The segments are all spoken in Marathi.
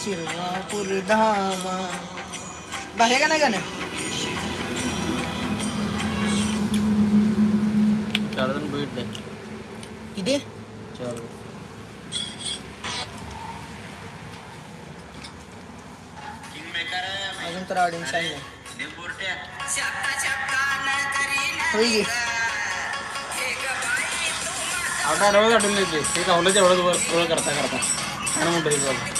शिरगापूर धामा बाहेर का नाही गाणं? चार जण भेटले किती चार अजून तर ऑडियन्स आहे. गे. आता रवळ काढून द्यायचे ते गावलं तेवढं वर करता करता. आणि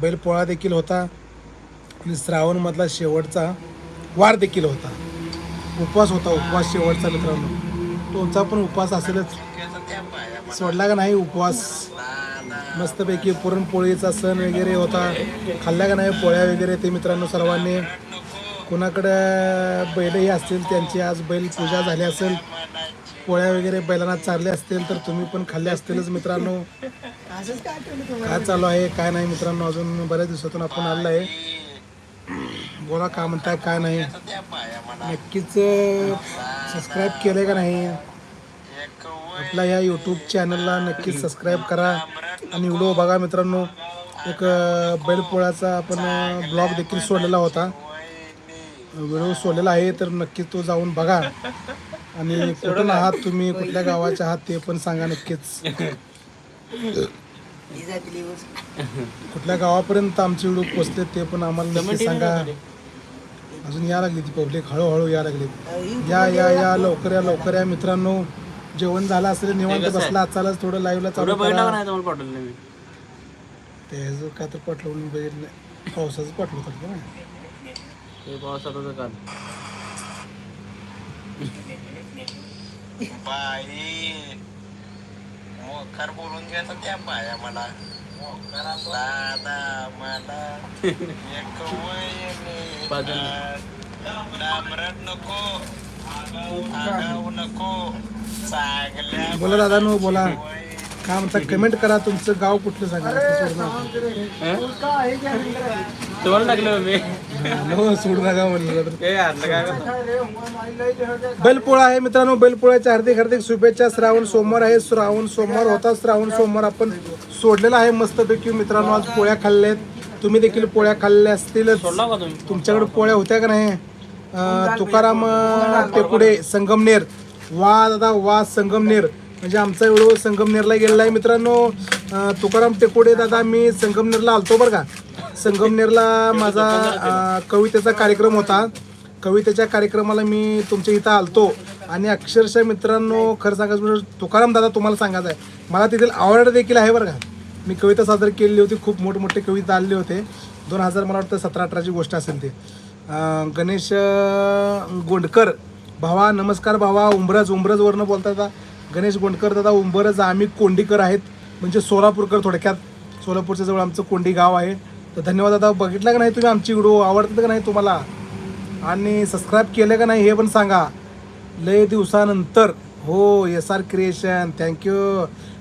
बैलपोळा देखील होता. आणि श्रावणमधला शेवटचा वार देखील होता. उपवास होता उपवास शेवटचा मित्रांनो. तुमचा पण उपवास असेलच. सोडला का नाही उपवास? मस्तपैकी पुरणपोळीचा सण वगैरे होता. खाल्ल्या का नाही पोळ्या वगैरे ते मित्रांनो सर्वांनी? कोणाकडे बैलही असतील त्यांची? आज बैल पूजा झाली असेल. पोळ्या वगैरे बैलांना चारले असतील तर तुम्ही पण खाल्ले असतीलच मित्रांनो. काय चालू आहे काय नाही मित्रांनो अजून बऱ्याच दिवसातून आपण आलेलो आहे. बोला काय म्हणताय काय नाही. नक्कीच सबस्क्राईब केलं का नाही? आपल्या या यूट्यूब चॅनलला नक्कीच सबस्क्राईब करा. आणि व्हिडिओ बघा मित्रांनो एक बैलपोळ्याचा आपण ब्लॉग देखील सोडलेला होता. व्हिडिओ सोडलेला आहे तर नक्कीच तो जाऊन बघा. आणि कुठून आहात तुम्ही कुठल्या गावाचे आहात ते पण सांगा नक्कीच. ऊस. कुठल्या गावापर्यंत आमचे व्हिडिओ पोचले ते पण आम्हाला नक्की सांगा. अजून या लागली ती पब्लिक हळूहळू या लागली. या या या लवकर या लवकर या मित्रांनो. जेवण झालं असेल निवांत? बसला चालच थोडं लाईव्हला चालू करा. ते जो काय तर पटलं म्हणून बघितलं पावसाचं पटलं होतं ना. ते पावसाचं काल. बाई. मोखर बोलून घ्यायचं त्या बाया मला. दादा मला एक. डांबरट नको आगाऊ नको. चांगल्या बोला दादा नो बोला. काय म्हणता कमेंट करा तुमचं गाव कुठलं सांगा. तुम्हाला टाकलं मी सोडू नका म्हणलं करतो? बैलपोळा आहे मित्रांनो बैलपोळ्याच्या हार्दिक हार्दिक शुभेच्छा. श्रावण सोमवार आहे. श्रावण सोमवार होता. श्रावण सोमवार आपण सोडलेला आहे मस्तपैकी. मित्रांनो आज पोळ्या खाल्ल्यात तुम्ही देखील पोळ्या खाल्ल्या तुम्ही? तुमच्याकडे पोळ्या होत्या का नाही? तुकाराम टेकुडे संगमनेर. वा दादा वा संगमनेर. म्हणजे आमचा व्हिडिओ संगमनेरला गेलेला आहे मित्रांनो. तुकाराम टेकुडे दादा मी संगमनेरला आलतो बरं का. संगमनेरला माझा कवितेचा कार्यक्रम होता. कवितेच्या कार्यक्रमाला मी तुमच्या इथं आलतो. आणि अक्षरशः मित्रांनो खरं सांगायचं म्हणजे तुकाराम दादा तुम्हाला सांगायचं आहे. मला तिथील आवड देखील आहे बरं का. मी कविता सादर केलेली होती. खूप मोठमोठे कविता आलेले होते. दोन हजार मला वाटतं सतरा अठराची गोष्ट असेल ते. अं, गणेश अं, गोंडकर भावा नमस्कार भावा उंबरज उंबरजवरनं बोलता गणेश गोंडकर दादा उंबरज आम्ही कोंडीकर आहेत. म्हणजे सोलापूरकर थोडक्यात. सोलापूरच्या जवळ आमचं कोंडी गाव आहे. तर धन्यवाद दादा. बघितला का नाही तुम्ही आमची व्हिडिओ आवडतात का नाही तुम्हाला? आणि सबस्क्राईब केलं का नाही हे पण सांगा. लय दिवसानंतर. हो एस आर क्रिएशन थँक्यू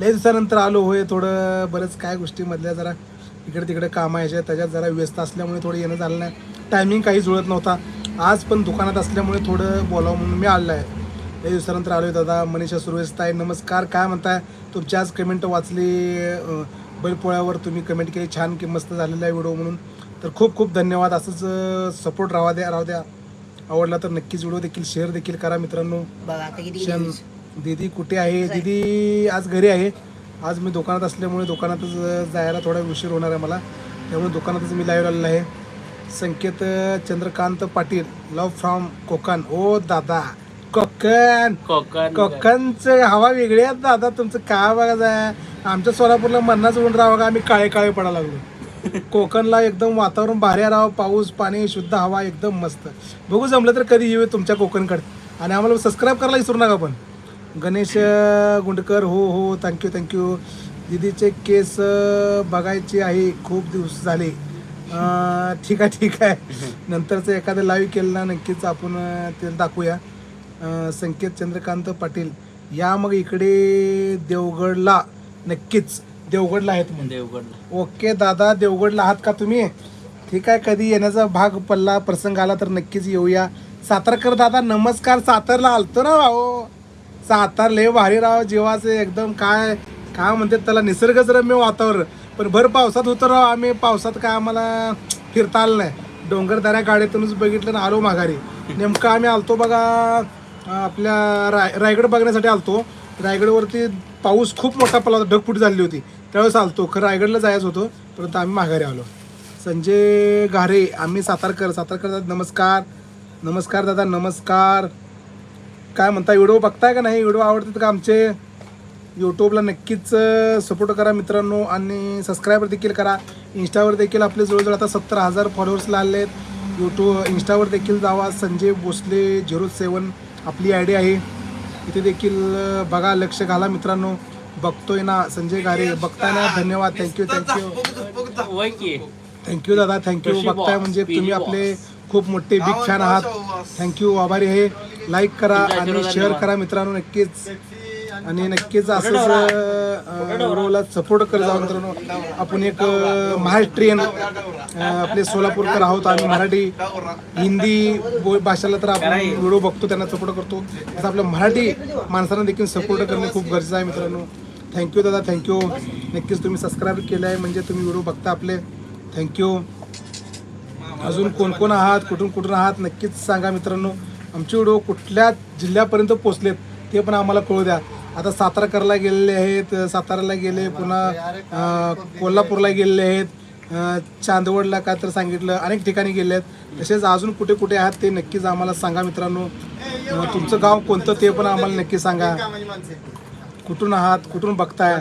लय दिवसानंतर आलो. होय थोडं बरंच काय गोष्टीमधल्या जरा इकडे तिकडे कामायच्या त्याच्यात जरा व्यस्त असल्यामुळे थोडं येणं झालं नाही. टायमिंग काही जुळत नव्हता. आज पण दुकानात असल्यामुळे थोडं बोलावं म्हणून मी आलो आहे लय दिवसानंतर आलो आहे दादा. मनीषा सुरवेश आहे नमस्कार. काय म्हणताय? तुमची आज कमेंट वाचली बैलपोळ्यावर तुम्ही कमेंट केली. छान की मस्त झालेला आहे व्हिडिओ म्हणून. तर खूप खूप धन्यवाद. असंच सपोर्ट राहा द्या राहू द्या. आवडला तर नक्कीच व्हिडिओ देखील शेअर देखील करा मित्रांनो. ऊस. दीदी कुठे आहे? दीदी आज घरी आहे. आज मी दुकानात असल्यामुळे दुकानातच जायला थोडा उशीर होणार आहे मला. त्यामुळे दुकानातच मी लाईव्ह आलेला आहे. Sanket Chandrakant Patil love from Konkan. ओ दादा. कोकण. कोकण. कोकणचं हवा वेगळी आहे दादा तुमचं काय बघायचं आहे? आमच्या सोलापूरला मन्नाच ऊन राहावं का? आम्ही काळे काळे पडायला लागलो. कोकणला एकदम वातावरण भारी राहावं पाऊस पाणी शुद्ध हवा एकदम मस्त. बघू जमलं तर कधी येऊ तुमच्या कोकणकडे. आणि आम्हाला सबस्क्राईब करायला विसरू नका पण. गणेश गुंडकर हो हो. थँक्यू थँक्यू दिदीचे केस बघायचे आहे. खूप दिवस झाले. ठीक आहे ठीक आहे. नंतरचं एखादं लाईव्ह केलं ना नक्कीच आपण ते दाखवूया. संकेत चंद्रकांत पाटील या मग इकडे देवगडला नक्कीच देवगडला आहेत म्हणजे देवगडला. ओके दादा देवगडला आहात का तुम्ही? ठीक आहे कधी येण्याचा भाग पडला प्रसंग आला तर नक्कीच येऊया. सातारकर दादा नमस्कार सातारला आलतो ना भाऊ? सातार लय भारी राव जीवाचं एकदम काय काय म्हणतात त्याला निसर्गरम्य वातावरण. पण भर पावसात होतं राव आम्ही पावसात काय आम्हाला फिरता आलं नाही. डोंगर दऱ्या गाड्यातूनच बघितलं ना आलो माघारी. नेमकं आम्ही आलतो बघा आपल्या राय रायगड बघण्यासाठी आलतो. रायगडवरती पाऊस खूप मोठा पडला होता. ढगफुटी झाली होती. त्यावेळेस आलतो. खरं रायगडला जायचं होतं. परंतु आम्ही माघारी आलो. संजय घारे आम्ही सातारकर. सातारकर दादा नमस्कार. नमस्कार दादा नमस्कार. काय म्हणता व्हिडिओ बघताय का नाही? व्हिडिओ आवडतात का आमचे? यूट्यूबला नक्कीच सपोर्ट करा मित्रांनो आणि सबस्क्राईबर देखील करा. इंस्टावर देखील आपले जवळजवळ आता सत्तर हजार फॉलोअर्सला आले आहेत यूट्यूब इंस्टावर देखील जावा. Sanjay Bhosale zero seven. आपली आय डी आहे. इथे देखील बघा लक्ष घाला मित्रांनो. बघतोय ना संजय गारे बघताय ना धन्यवाद thank you thank you thank you दादा थँक्यू बघताय म्हणजे तुम्ही आपले खूप मोठे बिग फॅन आहात. थँक्यू आभारी आहे. लाईक करा आणि शेअर. करा मित्रांनो नक्कीच. आणि नक्कीच असंच व्हिडिओला सपोर्ट करत जाऊ मित्रांनो आपण एक महाराष्ट्रीयन आपले सोलापूरकर आहोत आम्ही मराठी हिंदी बो- भाषेला तर आपण व्हिडिओ बघतो त्यांना सपोर्ट करतो. तसं आपल्या मराठी माणसांना देखील सपोर्ट करणे खूप गरजेचं आहे मित्रांनो. थँक्यू दादा थँक्यू नक्कीच तुम्ही सबस्क्राईब केलं आहे म्हणजे तुम्ही व्हिडिओ बघता आपले. थँक्यू अजून कोण कोण आहात कुठून कुठून आहात नक्कीच सांगा मित्रांनो. आमचे व्हिडिओ कुठल्या जिल्ह्यापर्यंत पोहोचलेत ते पण आम्हाला कळू द्या. आता साताराकरला गेलेले आहेत साताराला गेले पुन्हा कोल्हापूरला गेलेले आहेत चांदवडला काय तर सांगितलं अनेक ठिकाणी गेले आहेत. तसेच अजून कुठे कुठे आहात ते नक्कीच आम्हाला सांगा मित्रांनो. तुमचं गाव कोणतं ते पण आम्हाला नक्की सांगा. कुठून आहात कुठून बघताय?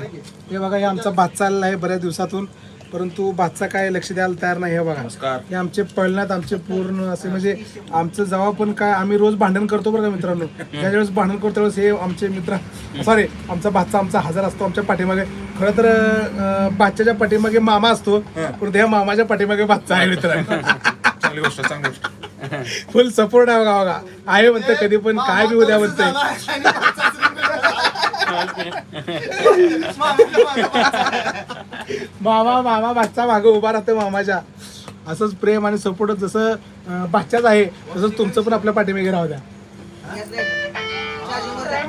हे बघा हे आमचा भात चालला आहे बऱ्याच दिवसातून. परंतु भातचा काय लक्ष द्यायला तयार नाही हे बघा. हे आमचे पळण्यात आमचे पूर्ण असे म्हणजे आमचं जेव्हा पण काय आम्ही रोज भांडण करतो बरं का मित्रांनो. ज्या वेळेस भांडण करतो त्यावेळेस हे आमचे मित्र सॉरी आमचा भातचा आमचा हजार असतो आमच्या पाठीमागे. खरं तर भाच्याच्या पाठीमागे मामा असतो पण त्या मामाच्या पाठीमागे भातचा आहे मित्र. चांगली गोष्ट चांगली गोष्ट. फुल सपोर्ट आहे बघा बघा. आहे म्हणते कधी पण काय बी उद्या म्हणते मामा मामा बादचा मागे उभा राहतो मामाच्या. असंच प्रेम आणि सपोर्ट जसं बादशाच आहे तसंच तुमचं पण आपल्या पाठीमागे राहू द्या.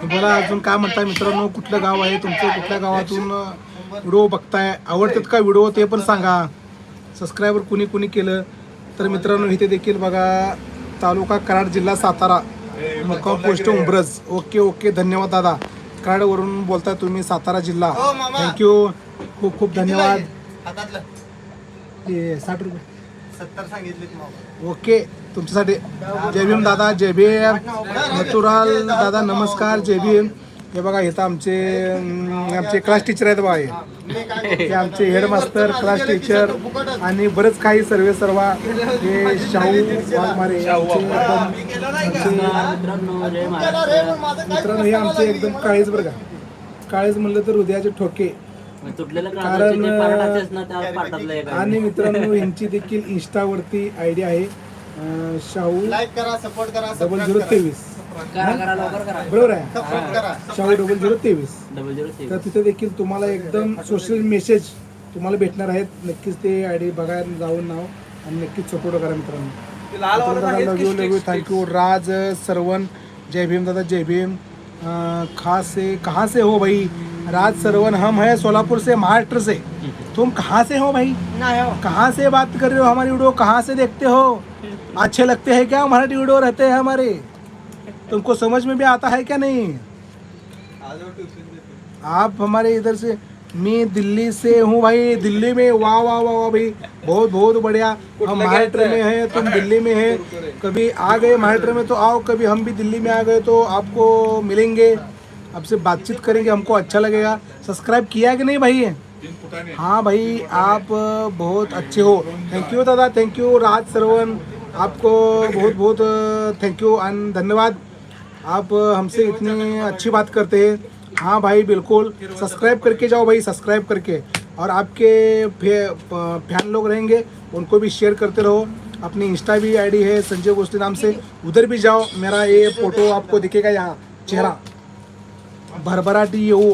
बोला अजून काय म्हणताय मित्रांनो? कुठलं गाव आहे तुमचं? कुठल्या गावातून व्हिडिओ बघताय? आवडतात का व्हिडिओ? ते पण सांगा. सबस्क्रायबर कुणी कुणी केलं? तर मित्रांनो इथे देखील बघा तालुका कराड जिल्हा सातारा. मुक्काम पोस्ट उंब्रज. Okay okay. धन्यवाद दादा. कराडवरून बोलताय तुम्ही सातारा जिल्हा. थँक्यू खूप खूप धन्यवाद. हातातलं. साठ रुपये. सत्तर सांगितले ओके तुमच्यासाठी जय भीम दादा जय भीम. नटुराल दादा नमस्कार जय भीम. हे बघा इथं आमचे आमचे क्लास टीचर आहेत बघा हे. आमचे हेडमास्टर क्लास टीचर आणि बरेच काही सर्वे सर्वा. हे शाहू वाघमारे महाराष्ट्र. मित्रांनो हे आमचे एकदम काळेच बरं का. काळेच म्हणलं तर हृदयाचे ठोके. तुटलेलं कारण. आणि मित्रांनो यांची देखील इन्स्टावरती आय डी आहे. अं, शाहू लाईक करा सपोर्ट करा डबल झिरो तेवीस. करा करा लवकर करा. बरोबर आहे. शाहू डबल झिरो तेवीस. डबल तर तिथे देखील तुम्हाला एकदम सोशल मेसेज तुम्हाला भेटणार आहेत. नक्कीच ते आय डी बघायला जाऊन नाव आणि नक्कीच सपोर्ट करा मित्रांनो. Love you love you thank you Raj Saravan जय भीम दादा जय भीम. अं, कहाँ से कहाँ से हो भाई राज सरवण हम है सोलापुर से महाराष्ट्र से। तुम कहाँ से हो भाई? कहाँ से बात कर रहे हो हमारी वीडियो? कहाँ से देखते हो? अच्छे लगते हैं क्या? मराठी वीडियो रहते हैं हमारे। तुमको समझ में भी आता है क्या नहीं? आप हमारे इधर से मैं दिल्ली से हूँ भाई। दिल्ली में वाह वाह वाह वाह भाई। बहुत बहुत बढ़िया। हम महाराष्ट्र में हैं तुम दिल्ली में हैं। कभी आ गए महाराष्ट्र में तो आओ कभी हम भी दिल्ली में आ गए तो आपको मिलेंगे। आपसे बातचीत करेंगे, हमको अच्छा लगेगा। सब्सक्राइब किया है कि नहीं भाई? हाँ भाई, आप बहुत अच्छे हो। थैंक यू दादा थैंक यू राज सरवण आपको बहुत बहुत थैंक यू एंड धन्यवाद। आप हमसे इतनी अच्छी बात करते हैं। हाँ भाई, बिल्कुल। सब्सक्राइब करके जाओ भाई सब्सक्राइब करके। और आपके फ़ैन लोग रहेंगे, उनको भी शेयर करते रहो। अपनी इंस्टा भी आईडी है, संजय गोष्ठी नाम से। उधर भी जाओ, मेरा ये फ़ोटो आपको दिखेगा यहाँ, चेहरा। भरभराटी येऊ.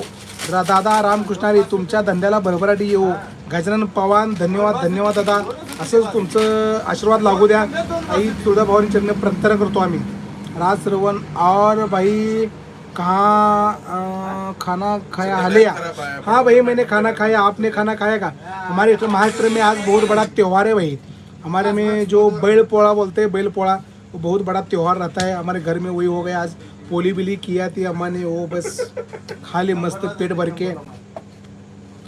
रा- दादा रामकृष्णारी तुमच्या धंद्याला भरभराटी येऊ. गजानन पवान धन्यवाद धन्यवाद दादा. असेच तुमचं आशीर्वाद लागू द्या. आई तुळजाभवानी चरण प्रार्थना करतो आम्ही. राज श्रवण और भाई कहाँ खाना खाया हलिया. हाँ भाई मैंने खाना खाया आपने खाना खाया का? हमारे तो महाराष्ट्र में आज बहुत बड़ा त्यौहार है भाई. हमारे में जो बैल पोड़ा बोलते हैं बैल पोड़ा वो बहुत बड़ा त्यौहार रहता है. हमारे घर में वही हो गया आज. पोली बिली किया थी अम्मा ने, वो बस खा ली मस्त पेट भर के।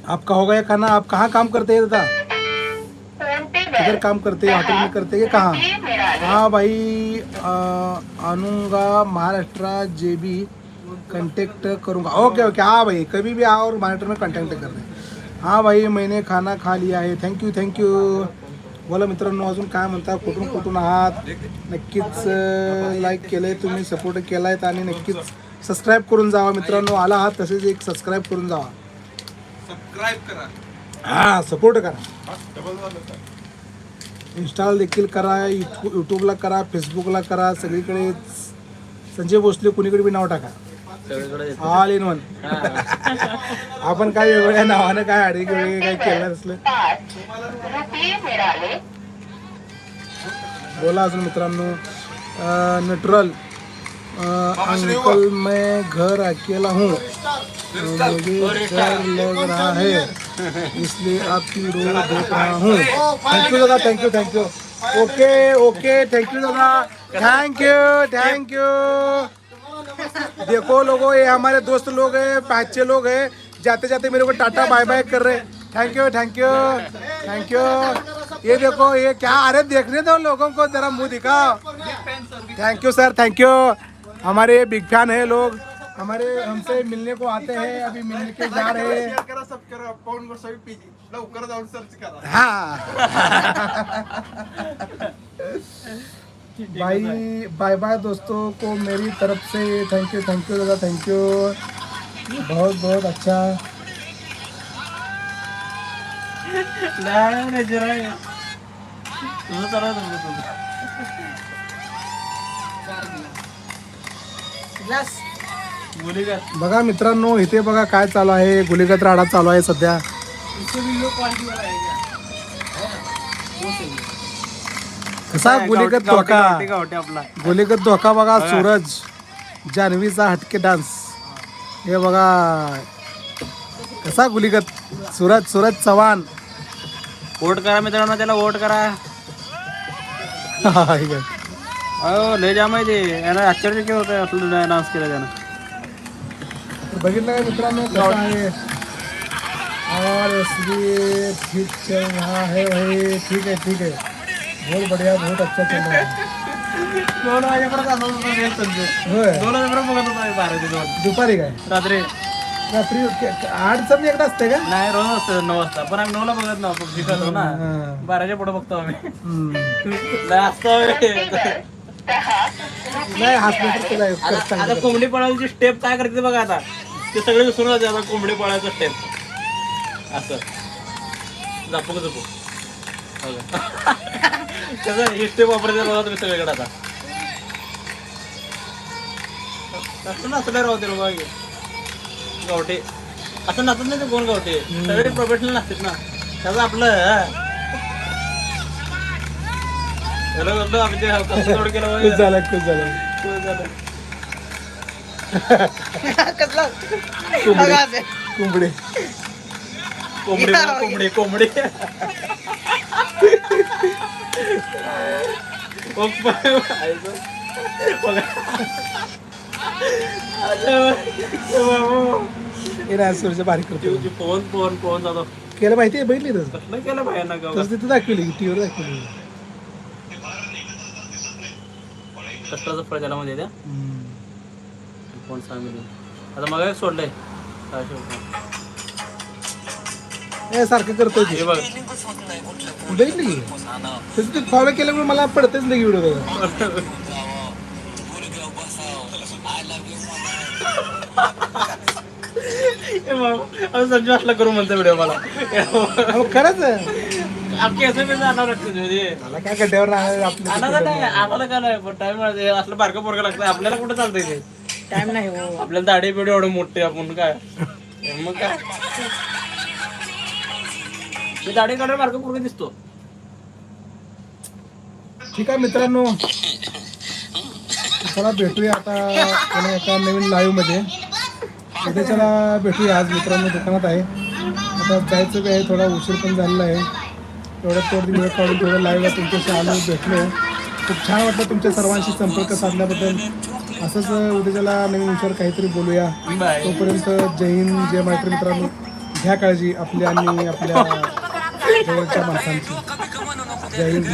आपका हो गया खाना? आप कहाँ काम करते हैं दादा? किधर काम करते हैं? होटल में करते हैं कहाँ? हाँ भाई आऊँगा महाराष्ट्र जे बी कांटेक्ट करूँगा। ओके ओके हाँ भाई, कभी भी आओ और महाराष्ट्र में कांटेक्ट कर रहे हाँ भाई, मैंने खाना खा लिया है। थैंक यू थैंक थँक्यू बोला मित्रांनो अजून काय म्हणता? कुठून कुठून आहात? नक्कीच लाईक केलं आहे तुम्ही सपोर्ट केला आहेत आणि नक्कीच सबस्क्राईब करून जावा मित्रांनो. आला आहात तसेच एक सबस्क्राईब करून जावा. सबस्क्राईब करा. हां सपोर्ट करा. इंस्टाला देखील करा यूट्यूबला करा फेसबुकला करा सगळीकडे संजय भोसले कुणीकडे बी नाव टाका. ऑल इन वन आपण काय वेगवेगळ्या नावानं काय अडीक वेगळे काय केलं नसलं. बोला अजून मित्रांनो. नटरल अंकल मैं घर अकेला हूँ. मुझे डर लग रहा है. इसलिए आपकी रो देख रहा हूँ. थैंक यू दादा. Thank you thank you okay okay thank you दादा. थैंक यू थैंक यू देखो लोगो ये हमारे दोस्त लोग हैं बच्चे लोग हैं। जाते जाते मेरे को टाटा बाय बाय कर रहे thank you thank you thank you ये देखो ये क्या अरे देखने दो लोगों को जरा मुँह दिखाओ। Thank you sir thank you हमारे बिग फ़ैन है लोग। हमारे हमसे मिलने को आते हैं अभी मिलने के जा रहे हैं। सब करा पवन गोसावी पीजी लवकर जाऊन सर्च हाँ। भाई बाय बाय दोस्तों को मेरी तरफ से। थैंक यू थैंक यू दादा थैंक यू बहुत बहुत अच्छा। बघा मित्रांनो इथे बघा काय चालू आहे. गुलीगत राडा चालू आहे सध्या. कसा गुलीगत धोका? गुलीगत धोका बघा सूरज जान्हवीचा हटके डान्स. हे बघा. कसा गुलीगत? सूरज सूरज चव्हाण. वोट करा मित्रांनो त्याला वोट करा. अहो लय जाम आहे ते. यानं आश्चर्य केलं होतं आपलं डान्स केला त्यानं. बघितलं का मित्रांनो कसं आहे? और इसलिए ठीक चल रहा है भाई ठीक है ठीक है बहुत बढ़िया बहुत अच्छा चल रहा है। दोन वाजेपर्यंत असं होतं हे संजय. होय. दोन वाजेपर्यंत बघत होतो आम्ही बारा ते दोन दुपारी काय? रात्री. रात्री के- आठ समजा एकदा असते का? नाही रोज असतं नऊ वाजता. पण आम्ही नऊला बघत ना पबजी करतो ना. हा. बाराच्या पुढे बघतो आम्ही. लय असतं आम्ही. नाही तुला एक कर आता. कोंबडी पळायची स्टेप काय करते बघा आता. ते सगळे विसरून जाते आता कोंबडी पळायचं स्टेप असं. जपू जपू कसं ही स्टेप वापरायचं बघा तुम्ही सगळीकडे आता. असं नसलं राहू ते बाबा गावटे असं नसत नाही ते कोण गावटे सगळे प्रोफेशनल नसतात ना. त्याचं आपलं. झालं खूप झालं. कोंबडे. कोंबडी कोंबडी कोंबडी. हे नाही सूरज बारीक करतो जीव- पोहून जातो केलं माहिती आहे बघितली तसं केलं भयानक. तसं तिथं दाखवली टीव्हीवर दाखवली. कष्टाचं फळ त्याला द्या हम्म. कोण सांगितलं आता मग सोडलंय. सहाशे रुपये. हे सारखं करतोय ते हे बघ. बघितली की तसं ते फॉलो केल्यामुळे मला पडतेच नाही व्हिडिओ बघा संजू असला करू म्हणतो व्हिडिओ मला. अहो, खरंच? अख्खे असं मी जाणार मला काय गड्ड्यावर आपले नाही आम्हाला काय नाही पण टाइम असलं बारकं पोरगं लागतं आपल्याला कुठं चालतंय ते? टाइम नाही हो. आपल्याला दाढी बिडी एवढं मोठे आपण काय? मग काय? ते दाढी काढून बारकं पोरगं दिसतो. ठीक आहे मित्रांनो. चला भेटूया आता पुन्हा एका नवीन लाईव्हमध्ये. उद्या चला भेटूया आज मित्रांनो दुकानात आहे. आता जायचं बी आहे थोडा उशीर पण झालेला आहे. एवढ्यात तेवढी वेळ काढून थोडं लाईव्हला तुमच्याशी आलो भेटलो. खूप छान वाटलं तुमच्या सर्वांशी संपर्क साधल्याबद्दल. असंच उद्याच्याला नवीन विषयावर काहीतरी बोलूया. तोपर्यंत जय हिंद जय महाराष्ट्र मित्रांनो. घ्या काळजी आपल्या आणि आपल्या जवळच्या माणसांची. जय हिंद